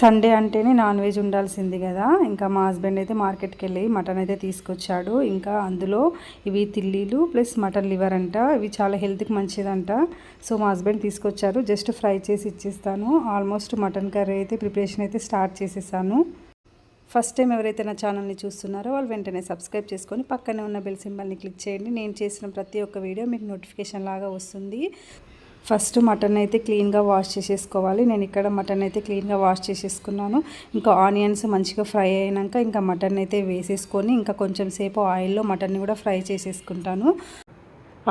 Sunday అంటేనే non veg ఉండాల్సింది కదా. ఇంకా మా హస్బెండ్ అయితే మార్కెట్కి వెళ్ళి మటన్ అయితే తీసుకొచ్చాడు. ఇంకా అందులో ఇవి తిల్లీలు ప్లస్ మటన్ లివర్ అంట. ఇవి చాలా హెల్త్కి మంచిదంట. సో మా హస్బెండ్ తీసుకొచ్చారు. జస్ట్ ఫ్రై చేసి ఇచ్చేస్తాను. ఆల్మోస్ట్ మటన్ కర్రీ అయితే ప్రిపరేషన్ అయితే స్టార్ట్ చేసేసాను. ఫస్ట్ టైం ఎవరైతే నా ఛానల్ని చూస్తున్నారో వాళ్ళు వెంటనే సబ్స్క్రైబ్ చేసుకొని పక్కనే ఉన్న బెల్ సింబల్ని క్లిక్ చేయండి. నేను చేసిన ప్రతి ఒక్క వీడియో మీకు నోటిఫికేషన్ లాగా వస్తుంది. ఫస్ట్ మటన్ అయితే క్లీన్గా వాష్ చేసేసుకోవాలి. నేను ఇక్కడ మటన్ అయితే క్లీన్గా వాష్ చేసేసుకున్నాను. ఇంకా ఆనియన్స్ మంచిగా ఫ్రై అయినాక ఇంకా మటన్ అయితే వేసేసుకొని ఇంకా కొంచెం సేపు ఆయిల్లో మటన్ని కూడా ఫ్రై చేసేసుకుంటాను.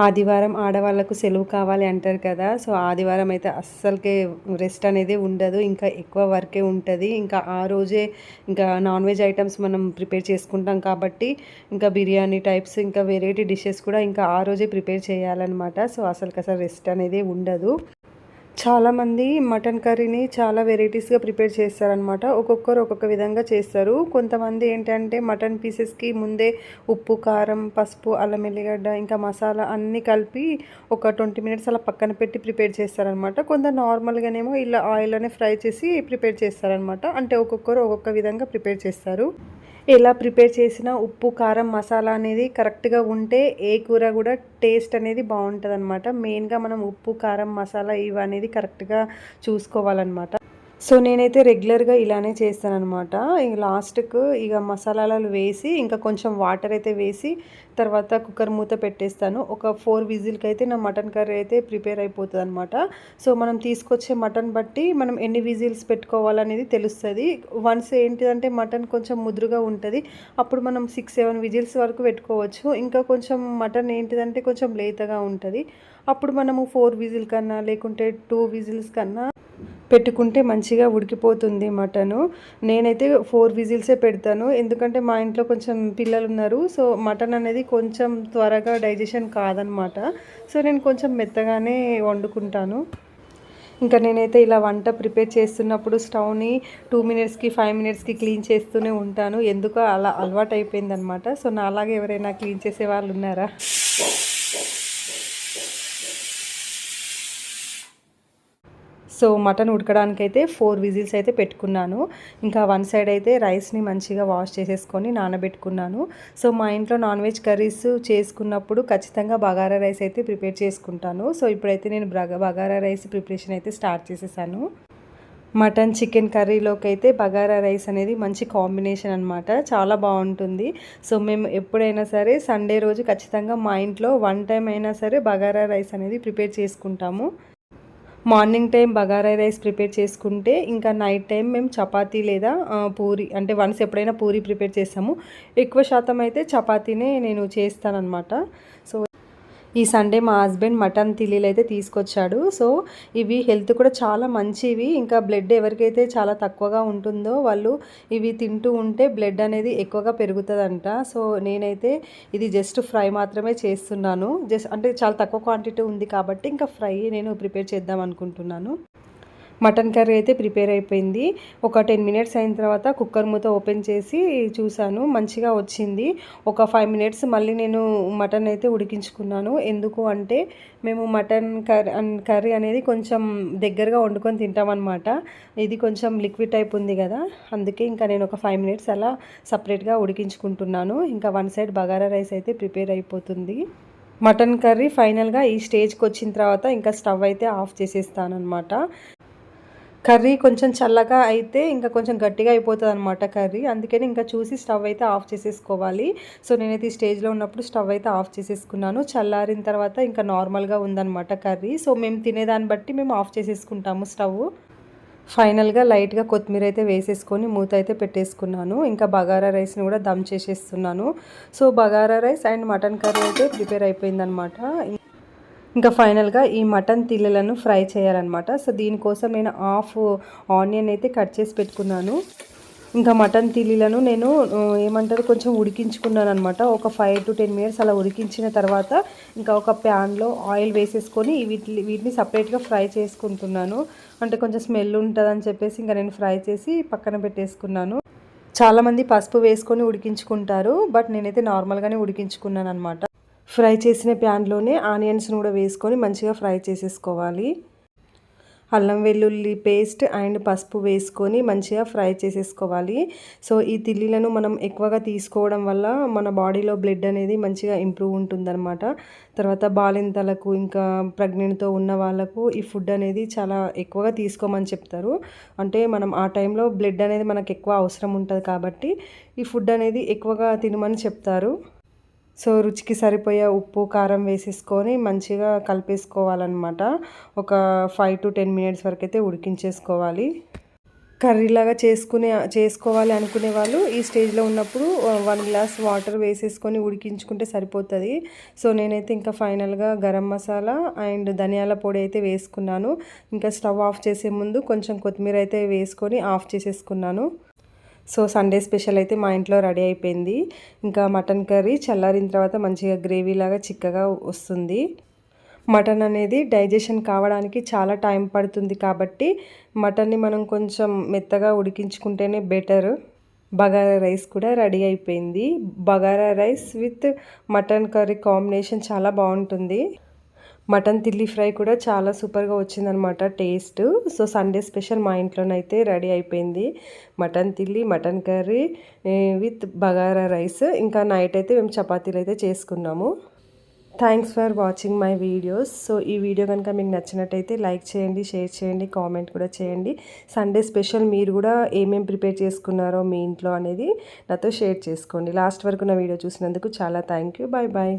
ఆదివారం ఆడవాళ్ళకు సెలవు కావాలి అంటారు కదా సో ఆదివారం అయితే అస్సలకే రెస్ట్ అనేది ఉండదు ఇంకా ఎక్కువ వర్కే ఉంటుంది. ఇంకా ఆ రోజే ఇంకా నాన్ వెజ్ ఐటమ్స్ మనం ప్రిపేర్ చేసుకుంటాం కాబట్టి ఇంకా బిర్యానీ టైప్స్ ఇంకా వెరైటీ డిషెస్ కూడా ఇంకా ఆ రోజే ప్రిపేర్ చేయాలన్నమాట. సో అసలుకి అసలు రెస్ట్ అనేది ఉండదు. చాలామంది మటన్ కర్రీని చాలా వెరైటీస్గా ప్రిపేర్ చేస్తారనమాట ఒక్కొక్కరు ఒక్కొక్క విధంగా చేస్తారు. కొంతమంది ఏంటంటే మటన్ పీసెస్కి ముందే ఉప్పు కారం పసుపు అల్లం ఎల్లిగడ్డ ఇంకా మసాలా అన్నీ కలిపి ఒక ట్వంటీ మినిట్స్ అలా పక్కన పెట్టి ప్రిపేర్ చేస్తారనమాట కొంత నార్మల్గానేమో ఇలా ఆయిల్లోనే ఫ్రై చేసి ప్రిపేర్ చేస్తారనమాట అంటే ఒక్కొక్కరు ఒక్కొక్క విధంగా ప్రిపేర్ చేస్తారు. ఎలా ప్రిపేర్ చేసిన ఉప్పు కారం మసాలా అనేది కరెక్ట్గా ఉంటే ఏ కూర కూడా టేస్ట్ అనేది బాగుంటుంది అనమాట మెయిన్గా మనం ఉప్పు కారం మసాలా ఇవి అనేది కరెక్ట్గా చూసుకోవాలన్నమాట. సో నేనైతే రెగ్యులర్గా ఇలానే చేస్తానమాట ఇక లాస్ట్కు ఇక మసాలాలు వేసి ఇంకా కొంచెం వాటర్ అయితే వేసి తర్వాత కుక్కర్ మూత పెట్టేస్తాను. ఒక ఫోర్ విజిల్కి అయితే నా మటన్ కర్రీ అయితే ప్రిపేర్ అయిపోతుంది అనమాట సో మనం తీసుకొచ్చే మటన్ బట్టి మనం ఎన్ని విజిల్స్ పెట్టుకోవాలనేది తెలుస్తుంది. వన్స్ ఏంటిదంటే మటన్ కొంచెం ముదురుగా ఉంటుంది అప్పుడు మనం సిక్స్ సెవెన్ విజిల్స్ వరకు పెట్టుకోవచ్చు. ఇంకా కొంచెం మటన్ ఏంటిదంటే కొంచెం లేతగా ఉంటుంది అప్పుడు మనము ఫోర్ విజిల్ కన్నా లేకుంటే టూ విజిల్స్ కన్నా పెట్టుకుంటే మంచిగా ఉడికిపోతుంది మటను. నేనైతే ఫోర్ విజిల్సే పెడతాను. ఎందుకంటే మా ఇంట్లో కొంచెం పిల్లలు ఉన్నారు సో మటన్ అనేది కొంచెం త్వరగా డైజెషన్ కాదనమాట. సో నేను కొంచెం మెత్తగానే వండుకుంటాను. ఇంకా నేనైతే ఇలా వంట ప్రిపేర్ చేస్తున్నప్పుడు స్టవ్ని టూ మినిట్స్కి ఫైవ్ మినిట్స్కి క్లీన్ చేస్తూనే ఉంటాను. ఎందుకో అలా అలవాటు అయిపోయిందనమాట సో నాలాగే ఎవరైనా క్లీన్ చేసే వాళ్ళు ఉన్నారా? సో మటన్ ఉడకడానికైతే ఫోర్ విజిల్స్ అయితే పెట్టుకున్నాను. ఇంకా వన్ సైడ్ అయితే రైస్ని మంచిగా వాష్ చేసేసుకొని నానబెట్టుకున్నాను. సో మా ఇంట్లో నాన్ వెజ్ కర్రీస్ చేసుకున్నప్పుడు ఖచ్చితంగా బగారా రైస్ అయితే ప్రిపేర్ చేసుకుంటాను. సో ఇప్పుడైతే నేను బగారా రైస్ ప్రిపరేషన్ అయితే స్టార్ట్ చేసేసాను. మటన్ చికెన్ కర్రీలోకి అయితే బగారా రైస్ అనేది మంచి కాంబినేషన్ అనమాట చాలా బాగుంటుంది. సో మేము ఎప్పుడైనా సరే సండే రోజు ఖచ్చితంగా మా ఇంట్లో వన్ టైం అయినా సరే బగారా రైస్ అనేది ప్రిపేర్ చేసుకుంటాము. Morning time bagara rice prepare చేసుకుంటే ఇంకా నైట్ టైం మేము చపాతీ లేదా పూరి అంటే వన్స్ ఎప్పుడైనా పూరి ప్రిపేర్ చేస్తాము. ఎక్కువ శాతం అయితే చపాతీనే నేను చేస్తానన్నమాట. సో ఈ సండే మా హస్బెండ్ మటన్ తిల్లీలు అయితే తీసుకొచ్చాడు. సో ఇవి హెల్త్ కూడా చాలా మంచివి. ఇంకా బ్లడ్ ఎవరికైతే చాలా తక్కువగా ఉంటుందో వాళ్ళు ఇవి తింటూ ఉంటే బ్లడ్ అనేది ఎక్కువగా పెరుగుతుందంట. సో నేనైతే ఇది జస్ట్ ఫ్రై మాత్రమే చేస్తున్నాను. జస్ట్ అంటే చాలా తక్కువ క్వాంటిటీ ఉంది కాబట్టి ఇంకా ఫ్రై నేను ప్రిపేర్ చేద్దాం అనుకుంటున్నాను. మటన్ కర్రీ అయితే ప్రిపేర్ అయిపోయింది. ఒక టెన్ మినిట్స్ అయిన తర్వాత కుక్కర్ మూత ఓపెన్ చేసి చూశాను. మంచిగా వచ్చింది. ఒక ఫైవ్ మినిట్స్ మళ్ళీ నేను మటన్ అయితే ఉడికించుకున్నాను. ఎందుకు అంటే మేము మటన్ కర్రీ కర్రీ అనేది కొంచెం దగ్గరగా వండుకొని తింటామన్నమాట ఇది కొంచెం లిక్విడ్ టైప్ ఉంది కదా. అందుకే ఇంకా నేను ఒక ఫైవ్ మినిట్స్ అలా సపరేట్గా ఉడికించుకుంటున్నాను. ఇంకా వన్ సైడ్ బగారా రైస్ అయితే ప్రిపేర్ అయిపోతుంది. మటన్ కర్రీ ఫైనల్గా ఈ స్టేజ్కి వచ్చిన తర్వాత ఇంకా స్టవ్ అయితే ఆఫ్ చేసేస్తానమాట కర్రీ కొంచెం చల్లగా అయితే ఇంకా కొంచెం గట్టిగా అయిపోతుంది అనమాట కర్రీ. అందుకని ఇంకా చూసి స్టవ్ అయితే ఆఫ్ చేసేసుకోవాలి. సో నేనైతే ఈ స్టేజ్లో ఉన్నప్పుడు స్టవ్ అయితే ఆఫ్ చేసేసుకున్నాను. చల్లారిన తర్వాత ఇంకా నార్మల్గా ఉందన్నమాట కర్రీ. సో మేము తినేదాన్ని బట్టి మేము ఆఫ్ చేసేసుకుంటాము స్టవ్. ఫైనల్గా లైట్గా కొత్తిమీర అయితే వేసేసుకొని మూత అయితే పెట్టేసుకున్నాను. ఇంకా బగారా రైస్ని కూడా దమ్ చేసేస్తున్నాను. So bagara rice and mutton curry అయితే ప్రిపేర్ అయిపోయిందనమాట ఇంకా ఫైనల్గా ఈ మటన్ తిల్లలను ఫ్రై చేయాలన్నమాట. సో దీనికోసం నేను హాఫ్ ఆనియన్ అయితే కట్ చేసి పెట్టుకున్నాను. ఇంకా మటన్ తిల్లీలను నేను ఏమంటారు కొంచెం ఉడికించుకున్నాను అనమాట ఒక ఫైవ్ టు టెన్ మినిట్స్ అలా ఉడికించిన తర్వాత ఇంకా ఒక ప్యాన్లో ఆయిల్ వేసేసుకొని వీటి వీటిని సపరేట్గా ఫ్రై చేసుకుంటున్నాను. అంటే కొంచెం స్మెల్ ఉంటుందని చెప్పేసి ఇంకా నేను ఫ్రై చేసి పక్కన పెట్టేసుకున్నాను. చాలామంది పసుపు వేసుకొని ఉడికించుకుంటారు బట్ నేనైతే నార్మల్గానే ఉడికించుకున్నాను అనమాట ఫ్రై చేసిన ప్యాన్లోనే ఆనియన్స్ని కూడా వేసుకొని మంచిగా ఫ్రై చేసేసుకోవాలి. అల్లం వెల్లుల్లి పేస్ట్ అండ్ పసుపు వేసుకొని మంచిగా ఫ్రై చేసేసుకోవాలి. సో ఈ తిల్లీలను మనం ఎక్కువగా తీసుకోవడం వల్ల మన బాడీలో బ్లడ్ అనేది మంచిగా ఇంప్రూవ్ ఉంటుందన్నమాట. తర్వాత బాలింతలకు ఇంకా ప్రెగ్నెంట్తో ఉన్న వాళ్ళకు ఈ ఫుడ్ అనేది చాలా ఎక్కువగా తీసుకోమని చెప్తారు. అంటే మనం ఆ టైంలో బ్లడ్ అనేది మనకు ఎక్కువ అవసరం ఉంటుంది కాబట్టి ఈ ఫుడ్ అనేది ఎక్కువగా తినమని చెప్తారు. సో రుచికి సరిపోయే ఉప్పు కారం వేసేసుకొని మంచిగా కలిపేసుకోవాలన్నమాట. ఒక ఫైవ్ టు టెన్ మినిట్స్ వరకు అయితే ఉడికించేసుకోవాలి. కర్రీలాగా చేసుకునే చేసుకోవాలి అనుకునే వాళ్ళు ఈ స్టేజ్లో ఉన్నప్పుడు వన్ గ్లాస్ వాటర్ వేసేసుకొని ఉడికించుకుంటే సరిపోతుంది. సో నేనైతే ఇంకా ఫైనల్గా గరం మసాలా అండ్ ధనియాల పొడి అయితే వేసుకున్నాను. ఇంకా స్టవ్ ఆఫ్ చేసే ముందు కొంచెం కొత్తిమీర అయితే వేసుకొని ఆఫ్ చేసేసుకున్నాను. సో సండే స్పెషల్ అయితే మా ఇంట్లో రెడీ అయిపోయింది. ఇంకా మటన్ కర్రీ చల్లారిన తర్వాత మంచిగా గ్రేవీ లాగా చిక్కగా వస్తుంది. మటన్ అనేది డైజెషన్ కావడానికి చాలా టైం పడుతుంది కాబట్టి మటన్ని మనం కొంచెం మెత్తగా ఉడికించుకుంటేనే బెటర్. బగారా రైస్ కూడా రెడీ అయిపోయింది. Bagara rice with mutton curry combination చాలా బాగుంటుంది. మటన్ తిల్లి ఫ్రై కూడా చాలా సూపర్గా వచ్చిందనమాట టేస్ట్. సో సండే స్పెషల్ మా ఇంట్లోనైతే రెడీ అయిపోయింది. Mutton తిల్లి mutton curry with bagara rice. ఇంకా నైట్ అయితే మేము చపాతీలు అయితే చేసుకున్నాము. Thanks for watching my videos. So ఈ వీడియో కనుక మీకు నచ్చినట్టయితే లైక్ చేయండి షేర్ చేయండి కామెంట్ కూడా చేయండి. సండే స్పెషల్ మీరు కూడా ఏమేమి ప్రిపేర్ చేసుకున్నారో మీ ఇంట్లో అనేది నాతో షేర్ చేసుకోండి. లాస్ట్ వరకు నా వీడియో చూసినందుకు చాలా థ్యాంక్ యూ. Bye bye